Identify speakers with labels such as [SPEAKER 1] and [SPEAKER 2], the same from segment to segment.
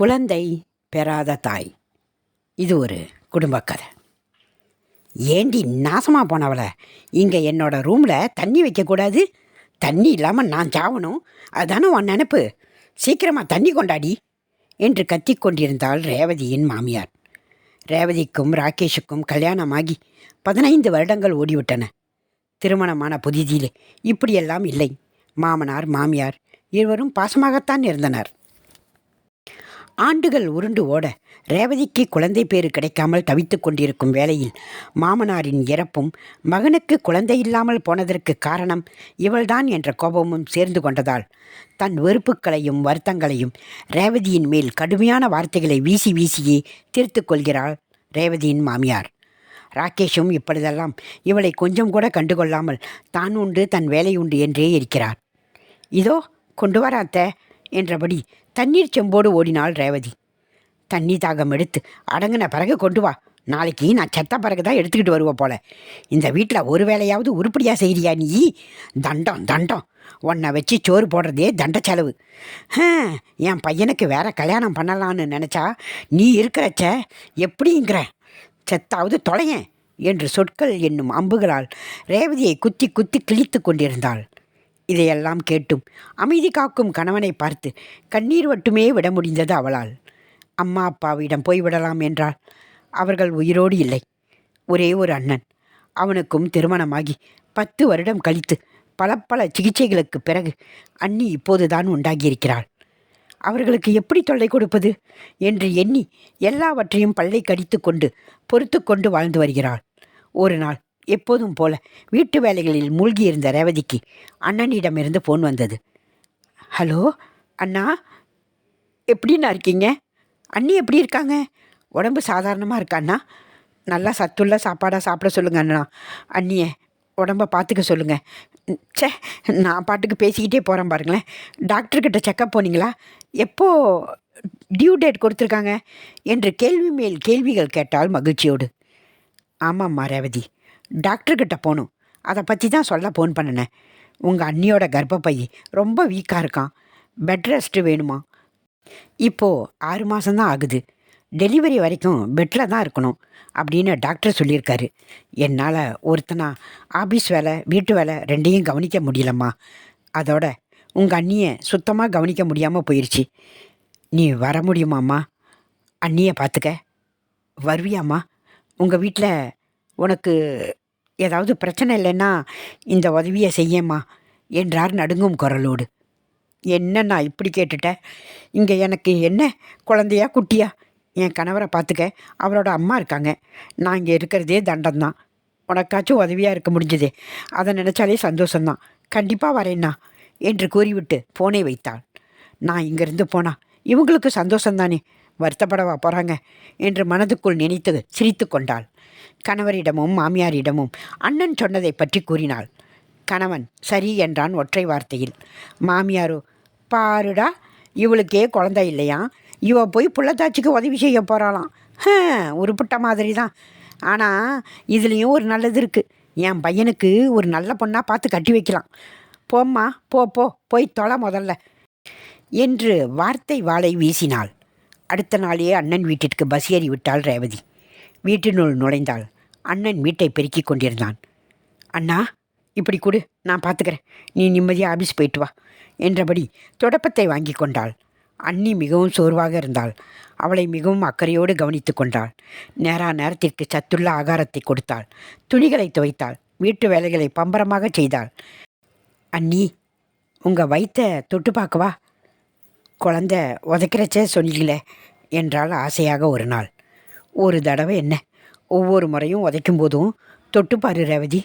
[SPEAKER 1] குழந்தை பெறாத தாய். இது ஒரு குடும்ப கதை. ஏண்டி நாசமாக போனவள? இங்கே என்னோட ரூமில் தண்ணி வைக்கக்கூடாது தண்ணி இல்லாமல் நான் சாவணும். அதுதானே உன் நினப்பு? சீக்கிரமாக தண்ணி கொண்டாடி. என்று கத்திக்கொண்டிருந்தாள் ரேவதியின் மாமியார். ரேவதிக்கும் ராகேஷுக்கும் கல்யாணமாகி பதினைந்து வருடங்கள் ஓடிவிட்டன. திருமணமான புதிதிலே இப்படியெல்லாம் இல்லை. மாமனார் மாமியார் இருவரும் பாசமாகத்தான் இருந்தனர். ஆண்டுகள் உருண்டு ஓட ரேவதிக்கு குழந்தை பேறு கிடைக்காமல் தவித்துக் கொண்டிருக்கும் வேளையில் மாமனாரின் இறப்பும் மகனுக்கு குழந்தை இல்லாமல் போனதற்கு காரணம் இவள்தான் என்ற கோபமும் சேர்ந்து கொண்டதால் தன் வெறுப்புகளையும் வருத்தங்களையும் ரேவதியின் மேல் கடுமையான வார்த்தைகளை வீசி வீசியே தீர்த்து கொள்கிறாள் ரேவதியின் மாமியார். ராகேஷும் இப்பொழுதெல்லாம் இவளை கொஞ்சம் கூட கண்டுகொள்ளாமல் தான் உண்டு தன் வேலை உண்டு என்றே இருக்கிறார். இதோ கொண்டு வர அத்தை என்றபடி தண்ணீர் செம்போடு ஓடினாள் ரேவதி. தண்ணி தாகம் எடுத்து அடங்கின பிறகு கொண்டு வா. நாளைக்கு நான் செத்த பிறகு தான் எடுத்துக்கிட்டு வருவோம் போல. இந்த வீட்டில் ஒரு வேலையாவது உருப்படியாக செய்கிறியா நீ? தண்டம் தண்டம். உன்னை வச்சு சோறு போடுறதே தண்ட செலவு. என் பையனுக்கு வேற கல்யாணம் பண்ணலான்னு நினச்சா நீ இருக்கிறச்ச எப்படிங்கிற? செத்தாவது தொலையேன் என்று சொற்கள் என்னும் அம்புகளால் ரேவதியை குத்தி குத்தி கிழித்து கொண்டிருந்தாள். இதையெல்லாம் கேட்டும். அமைதி காக்கும் கணவனை பார்த்து கண்ணீர் மட்டுமே விட முடிந்தது அவளால். அம்மா அப்பாவிடம் போய்விடலாம் என்றால் அவர்கள் உயிரோடு இல்லை. ஒரே ஒரு அண்ணன். அவனுக்கும் திருமணமாகி பத்து வருடம் கழித்து பல பல சிகிச்சைகளுக்கு பிறகு அண்ணி இப்போதுதான் உண்டாகியிருக்கிறாள். அவர்களுக்கு எப்படி தொல்லை கொடுப்பது? என்று எண்ணி எல்லாவற்றையும் பல்லை கடித்து கொண்டு பொறுத்து கொண்டு வாழ்ந்து வருகிறாள். ஒரு நாள் எப்போதும் போல வீட்டு வேலைகளில் மூழ்கியிருந்த ரேவதிக்கு அண்ணனிடமிருந்து ஃபோன் வந்தது. ஹலோ அண்ணா எப்படிண்ணா இருக்கீங்க? அண்ணி எப்படி இருக்காங்க? உடம்பு சாதாரணமாக இருக்காண்ணா நல்லா சத்துள்ள சாப்பாடாக சாப்பிட சொல்லுங்க அண்ணா. அண்ணியை உடம்பை பார்த்துக்க சொல்லுங்கள் ச்சே நான் பாட்டுக்கு பேசிக்கிட்டே போகிறேன் பாருங்களேன். டாக்டர்கிட்ட செக்கப் போனீங்களா? எப்போ டியூ டேட் கொடுத்துருக்காங்க? என்று கேள்வி மேல் கேள்விகள் கேட்டால் மகிழ்ச்சியோடு. ஆமாம்மா ரேவதி. டாக்டர்கிட்ட போகணும். அதை பற்றி தான் சொல்ல ஃபோன் பண்ணினேன் உங்கள் அண்ணியோட கர்ப்பப்பை ரொம்ப வீக்காக இருக்கான். பெட் ரெஸ்ட்டு வேணுமா? இப்போது ஆறு மாதம்தான் ஆகுது. டெலிவரி வரைக்கும் பெட்டில் தான் இருக்கணும் அப்படின்னு டாக்டர் சொல்லியிருக்காரு. என்னால் ஒருத்தனா ஆஃபீஸ் வேலை வீட்டு வேலை ரெண்டையும் கவனிக்க முடியலம்மா. அதோட உங்கள் அண்ணியை சுத்தமாக கவனிக்க முடியாமல் போயிடுச்சு நீ வர முடியுமாம்மா? அண்ணியை பார்த்துக்க வருவியாம்மா? உங்கள் வீட்டில் உனக்கு ஏதாவது பிரச்சனை இல்லைன்னா இந்த உதவியை செய்யம்மா என்றார் நடுங்கும் குரலோடு. என்ன நான் இப்படி கேட்டுட்டேன்? இங்கே எனக்கு என்ன? குழந்தையா குட்டியா? என் கணவரை பார்த்துக்க அவரோட அம்மா இருக்காங்க. நான் இங்கே இருக்கிறதே தண்டம்தான். உனக்காச்சும் உதவியாக இருக்க முடிஞ்சதே. அதை நினச்சாலே சந்தோஷம்தான். கண்டிப்பாக வரேன்னா என்று கூறிவிட்டு போனை வைத்தாள். நான் இங்கேருந்து போனா இவங்களுக்கு சந்தோஷம்தானே? வருத்தப்படவா போகிறாங்க என்று மனதுக்குள் நினைத்து சிரித்து கொண்டாள். கணவரிடமும் மாமியாரிடமும் அண்ணன் சொன்னதை பற்றி கூறினாள். கணவன் சரி என்றான் ஒற்றை வார்த்தையில். மாமியாரோ பாருடா இவளுக்கே குழந்தை இல்லையா? இவ போய் புள்ளத்தாச்சிக்கு உதவி செய்ய போகிறாளாம் உருப்பிட்ட மாதிரி தான் ஆனால் இதுலேயும் ஒரு நல்லது இருக்குது என் பையனுக்கு ஒரு நல்ல பொண்ணாக பார்த்து கட்டி வைக்கலாம். போம்மா போ போ போய் தொலை முதல்ல என்று வார்த்தை வாளை வீசினாள். அடுத்த நாளே அண்ணன் வீட்டிற்கு பஸ் ஏறி விட்டாள் ரேவதி. வீட்டினுள் நுழைந்தாள். அண்ணன் வீட்டை பெருக்கிக் கொண்டிருந்தான். அண்ணா இப்படி கொடு நான் பார்த்துக்கிறேன் நீ நிம்மதியாக ஆபீஸ் போயிட்டு வா என்றபடி தொடப்பத்தை வாங்கி கொண்டாள். அண்ணி மிகவும் சோர்வாக இருந்தாள். அவளை மிகவும் அக்கறையோடு கவனித்து கொண்டாள். நேரா நேரத்திற்கு சத்துள்ள ஆகாரத்தை கொடுத்தாள். துணிகளை துவைத்தாள். வீட்டு வேலைகளை பம்பரமாக செய்தாள். அண்ணி உங்கள் வயிற்றை தொட்டு பார்க்கவா குழந்த உதைக்கிறச்சே சொன்னீங்களே என்றாள் ஆசையாக ஒரு நாள். ஒரு தடவை என்ன? ஒவ்வொரு முறையும் உதைக்கும் போதும் தொட்டுப்பாரு ரேவதி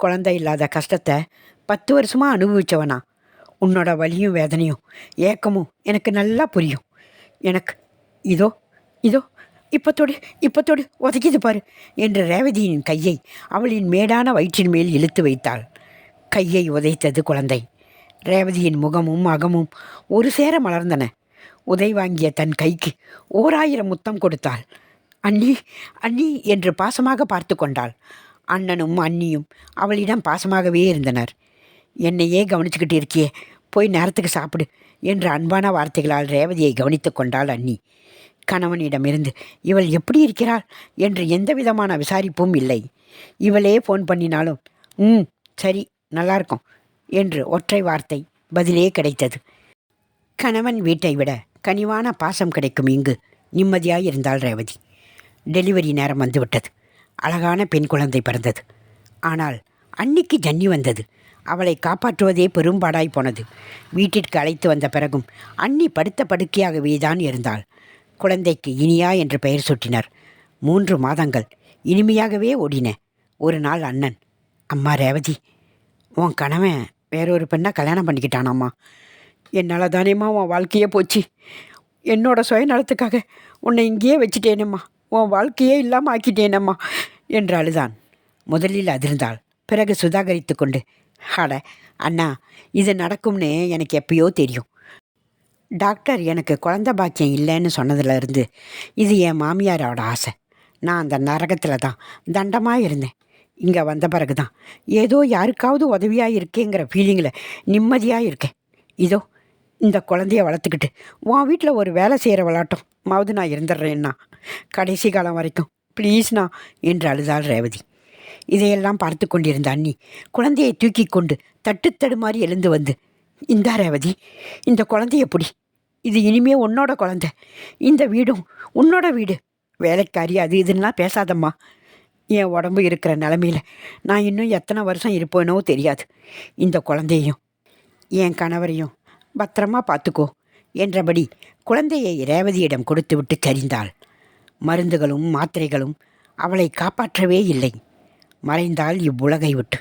[SPEAKER 1] குழந்தை இல்லாத கஷ்டத்தை பத்து வருஷமாக அனுபவித்தவனா உன்னோட வலியும் வேதனையும் ஏக்கமும் எனக்கு நல்லா புரியும். எனக்கு இதோ இதோ இப்பத்தோடு இப்பத்தோடு உதைக்கிது பாரு என்று ரேவதியின் கையை அவளின் மேடான வயிற்றின் மேல் இழுத்து வைத்தாள். கையை உதைத்தது குழந்தை. ரேவதியின் முகமும் அகமும் ஒரு சேர மலர்ந்தன. உதை வாங்கிய தன் கைக்கு ஓராயிரம் முத்தம் கொடுத்தாள். அண்ணி அண்ணி என்று பாசமாக பார்த்து கொண்டாள். அண்ணனும் அண்ணியும் அவளிடம் பாசமாகவே இருந்தனர். என்னையே கவனிச்சுக்கிட்டு இருக்கியே போய் நேரத்துக்கு சாப்பிடு என்ற அன்பான வார்த்தைகளால் ரேவதியை கவனித்து கொண்டாள் அண்ணி. கணவனிடமிருந்து இவள் எப்படி இருக்கிறாள் என்று எந்த விதமான விசாரிப்பும் இல்லை. இவளே ஃபோன் பண்ணினாலும் ம் சரி நல்லா இருக்கும் என்று ஒற்றை வார்த்தை பதிலே கிடைத்தது. கணவன் வீட்டை விட கனிவான பாசம் கிடைக்கும் இங்கு நிம்மதியாய் இருந்தாள் ரேவதி. டெலிவரி நேரம் வந்துவிட்டது. அழகான பெண் குழந்தை பிறந்தது. ஆனால் அன்னிக்கு ஜன்னி வந்தது. அவளை காப்பாற்றுவதே பெரும்பாடாய் போனது. வீட்டிற்கு அழைத்து வந்த பிறகும் அன்னி படுத்த படுக்கையாகவே தான் இருந்தாள். குழந்தைக்கு இனியா என்று பெயர் சூட்டினர். மூன்று மாதங்கள் இனிமையாகவே ஓடின. ஒரு நாள் அண்ணன் அம்மா ரேவதி உன் கணவன் வேறொரு பெண்ணை கல்யாணம் பண்ணிக்கிட்டானாம்மா. என்னால் தானேம்மா உன் வாழ்க்கையே போச்சு. என்னோட சுயநலத்துக்காக உன்னை இங்கேயே வச்சுட்டேனேம்மா. உன் வாழ்க்கையே இல்லாமல் ஆக்கிட்டேனம்மா என்று அழுதான் முதலில் அதிர்ந்தாள். பிறகு சுதாகரித்து கொண்டு அட அண்ணா இது நடக்கும்னு எனக்கு எப்பயோ தெரியும். டாக்டர் எனக்கு குழந்த பாக்கியம் இல்லைன்னு சொன்னதுலேருந்து இது என் மாமியாரோட ஆசை. நான் அந்த நரகத்தில் தான் தண்டமாக இருந்தேன். இங்கே வந்த பிறகு தான் ஏதோ யாருக்காவது உதவியாக இருக்கேங்கிற ஃபீலிங்கில் நிம்மதியாக இருக்கேன். இதோ இந்த குழந்தைய வளர்த்துக்கிட்டு உன் வீட்டில் ஒரு வேலை செய்கிற விளாட்டம் மாவது நான் இருந்துடுறேன்னா. கடைசி காலம் வரைக்கும். ப்ளீஸ்ண்ணா என்று அழுதாள் ரேவதி. இதையெல்லாம் பார்த்து கொண்டிருந்த அண்ணி குழந்தையை தூக்கி கொண்டு தட்டு தடுமாறி எழுந்து வந்து இந்தா ரேவதி இந்த குழந்தைய பிடி. இது இனிமே உன்னோட குழந்தை. இந்த வீடும் உன்னோட வீடு. வேலைக்காரி அது இதுன்னா பேசாதம்மா. என் உடம்பு இருக்கிற நிலமையில நான் இன்னும் எத்தனை வருஷம் இருப்பேனோ தெரியாது. இந்த குழந்தையும் என் கணவரையும் பத்திரமா பார்த்துக்கோ என்றபடி குழந்தையை ரேவதியிடம் கொடுத்துவிட்டு சரிந்தாள். மருந்துகளும் மாத்திரைகளும் அவளை காப்பாற்றவே இல்லை. மறைந்தாள் இவ்வுலகை விட்டு.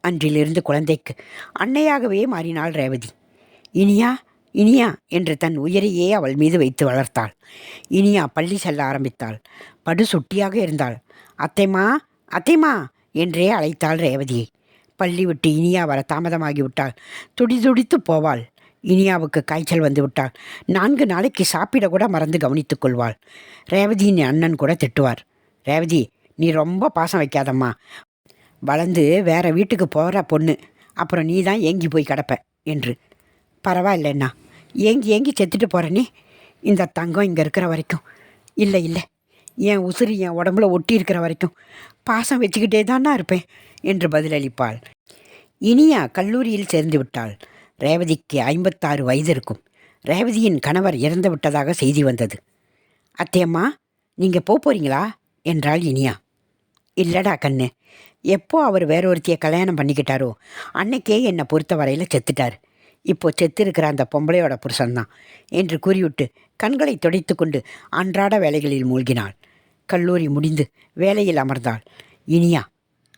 [SPEAKER 1] அன்றிலிருந்து குழந்தைக்கு அன்னையாகவே மாறினாள் ரேவதி. இனியா இனியா என்று தன் உயிரையே அவள் மீது வைத்து வளர்த்தாள். இனியா பள்ளி செல்ல ஆரம்பித்தாள். படு சுட்டியாக இருந்தாள். அத்தைமா அத்தைமா என்றே அழைத்தாள் ரேவதியை. பள்ளி விட்டு இனியா வர தாமதமாகிவிட்டாள். துடிதுடித்து போவாள். இனியாவுக்கு காய்ச்சல் வந்துவிட்டால் நான்கு நாளைக்கு சாப்பிட கூட மறந்து கவனித்துக் கொள்வாள். ரேவதியின் அண்ணன் கூட திட்டுவார். ரேவதி நீ ரொம்ப பாசம் வைக்காதம்மா. வளர்ந்து வேற வீட்டுக்கு போகிற பொண்ணு. அப்புறம் நீ தான் ஏங்கி போய் கிடப்ப என்று. பரவாயில்லண்ணா ஏங்கி ஏங்கி செத்துட்டு போகிறனே இந்த தங்கம் இங்கே இருக்கிற வரைக்கும். இல்லை இல்லை. என் உசுறு என் உடம்புல ஒட்டி இருக்கிற வரைக்கும். பாசம் வச்சுக்கிட்டே தானா இருப்பேன் என்று பதிலளிப்பாள். இனியா கல்லூரியில் சேர்ந்து விட்டாள். ரேவதிக்கு ஐம்பத்தாறு வயது இருக்கும் ரேவதியின் கணவர் இறந்து விட்டதாக செய்தி வந்தது. அத்தையம்மா நீங்கள் போக போகிறீங்களா என்றாள் இனியா. இல்லடா கண்ணு எப்போ அவர் வேறொருத்தியை கல்யாணம் பண்ணிக்கிட்டாரோ அன்னைக்கே என்னை பொறுத்த வரையில் செத்துட்டார். இப்போ செத்து இருக்கிற அந்த பொம்பளையோட புருஷன்தான் என்று கூறிவிட்டு கண்களை துடைத்து கொண்டு அன்றாட வேலைகளில் மூழ்கினாள். கல்லூரி முடிந்து வேலையில் அமர்ந்தாள் இனியா.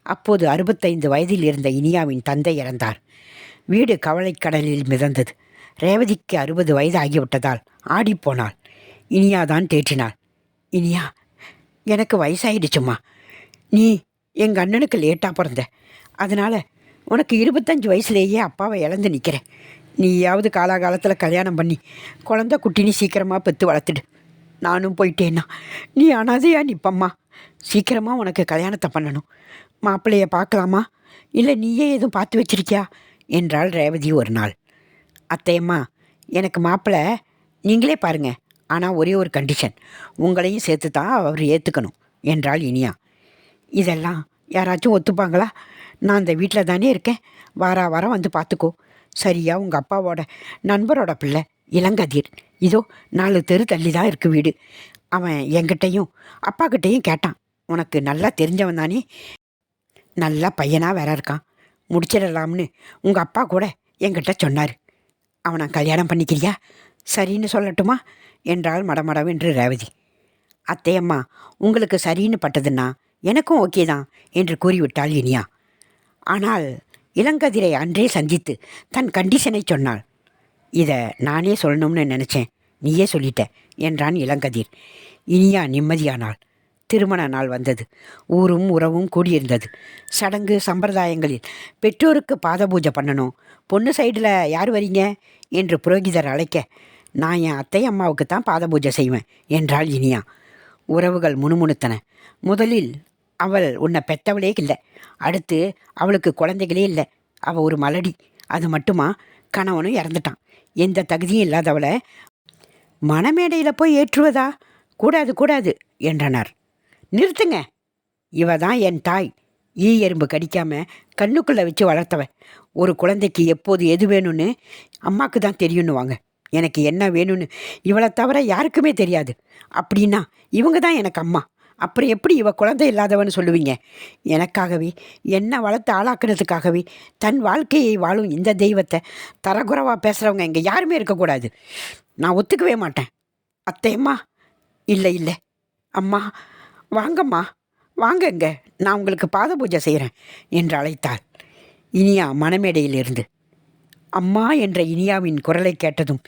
[SPEAKER 1] அப்போது அறுபத்தைந்து வயதில் இருந்த இனியாவின் தந்தை இறந்தார். வீடு கவலைக்கடலில் மிதந்தது. ரேவதிக்கு அறுபது வயது ஆகிவிட்டதால் ஆடிப்போனாள் இனியாதான் தேற்றினாள். இனியா எனக்கு வயசாயிடுச்சும்மா நீ எங்கள் அண்ணனுக்கு லேட்டாக பிறந்த. அதனால் உனக்கு இருபத்தஞ்சி வயசுலேயே அப்பாவை இழந்து நிற்கிறேன் நீயாவது காலாகாலத்தில் கல்யாணம் பண்ணி குழந்த குட்டினி சீக்கிரமாக பெற்று வளர்த்துடு. நானும் போயிட்டேன்னா நீ அனாதையா நிற்பம்மா சீக்கிரமாக உனக்கு கல்யாணத்தை பண்ணணும். மாப்பிள்ளைய பார்க்கலாமா? இல்லை நீயே எதுவும் பார்த்து வச்சிருக்கியா? என்றாள் ரேவதி ஒரு நாள். அத்தையம்மா எனக்கு மாப்பிள்ளை நீங்களே பாருங்க. ஆனால் ஒரே ஒரு கண்டிஷன் உங்களையும் சேர்த்து தான் அவர் ஏற்றுக்கணும் என்றாள் இனியா. இதெல்லாம் யாராச்சும் ஒத்துப்பாங்களா? நான் இந்த வீட்டில் தானே இருக்கேன். வாரா வாரம் வந்து பார்த்துக்கோ. சரியா உங்கள் அப்பாவோட நண்பரோட பிள்ளை இளங்கதிர். இதோ நாலு தெரு தள்ளி தான் இருக்குது வீடு. அவன் என்கிட்டையும் அப்பாக்கிட்டேயும் கேட்டான். உனக்கு நல்லா தெரிஞ்சவன் தானே? நல்ல பையனாக வேற இருக்கான். முடிச்சிடலாம்னு உங்கள் அப்பா கூட என்கிட்ட சொன்னார். அவனை கல்யாணம் பண்ணிக்கிறியா? சரின்னு சொல்லட்டுமா? என்றாள் மடமடவென்று ரேவதி. அத்தையம்மா உங்களுக்கு சரின்னு பட்டதுன்னா எனக்கும் ஓகே தான் என்று கூறிவிட்டாள் இனியா. ஆனால் இளங்கதிரை அன்றே சந்தித்து தன் கண்டிஷனை சொன்னாள். இதை நானே சொல்லணும்னு நினச்சேன். நீயே சொல்லிட்ட என்றான் இளங்கதிர். இனியா நிம்மதியானாள். திருமண நாள் வந்தது. ஊரும் உறவும் கூடியிருந்தது. சடங்கு சம்பிரதாயங்களில் பெற்றோருக்கு பாத பூஜை பண்ணணும். பொண்ணு சைடில் யார் வரீங்க? என்று புரோகிதர் அழைக்க நான் என் அத்தை அம்மாவுக்கு தான் பாத பூஜை செய்வேன் என்றாள் இனியா. உறவுகள் முணுமுணுத்தன. முதலில் அவள் உன்னை பெத்தவளே இல்லை. அடுத்து அவளுக்கு குழந்தைகளே இல்லை. அவள் ஒரு மலடி. அது மட்டுமா? கணவனும் இறந்துட்டான். எந்த தகுதியும் இல்லாதவளை மணமேடையில் போய் ஏற்றுவதா? கூடாது கூடாது என்றனர். நிறுத்துங்க. இவ தான் என் தாய். ஈ எறும்பு கடிக்காம கண்ணுக்குள்ளே வச்சு வளர்த்தவ. ஒரு குழந்தைக்கு எப்போது எது வேணும்னு அம்மாவுக்கு தான் தெரியுன்னுவாங்க. எனக்கு என்ன வேணும்னு இவளை தவிர யாருக்குமே தெரியாது. அப்படின்னா இவங்க தான் எனக்கு அம்மா. அப்புறம் எப்படி இவ குழந்தை இல்லாதவன்னு சொல்லுவீங்க? எனக்காகவே என்ன வளர்த்து ஆளாக்குறதுக்காகவே தன் வாழ்க்கையை வாழும் இந்த தெய்வத்தை தரகுறவாக பேசுகிறவங்க இங்கே யாருமே இருக்கக்கூடாது. நான் ஒத்துக்கவே மாட்டேன். அத்தையம்மா இல்லை இல்லை. அம்மா வாங்கம்மா. வாங்கங்க நான் உங்களுக்கு பாத பூஜை செய்கிறேன் என்று அழைத்தாள். இனியா மணமேடையிலிருந்து. அம்மா என்ற இனியாவின் குரலை கேட்டதும்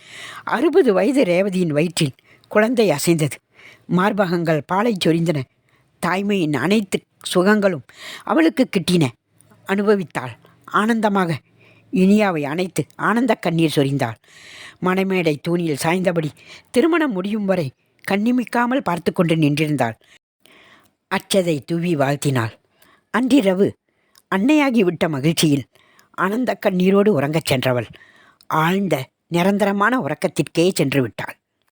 [SPEAKER 1] அறுபது வயது ரேவதியின் வயிற்றில் குழந்தை அசைந்தது. மார்பகங்கள் பாலை சொரிந்தன. தாய்மையின் அனைத்து சுகங்களும் அவளுக்கு கிட்டின. அனுபவித்தாள். ஆனந்தமாக இனியாவை அணைத்து ஆனந்த கண்ணீர் சொரிந்தாள். மணமேடை தூணில் சாய்ந்தபடி திருமணம் முடியும் வரை கண்ணிமிக்காமல் பார்த்து கொண்டு நின்றிருந்தாள். அச்சதை தூவி வாழ்த்தினாள். அன்றிரவு அன்னையாகிவிட்ட மகிழ்ச்சியில் ஆனந்த கண்ணீரோடு உறங்கச் சென்றவள். ஆழ்ந்த நிரந்தரமான உறக்கத்திற்கே சென்று விட்டாள்.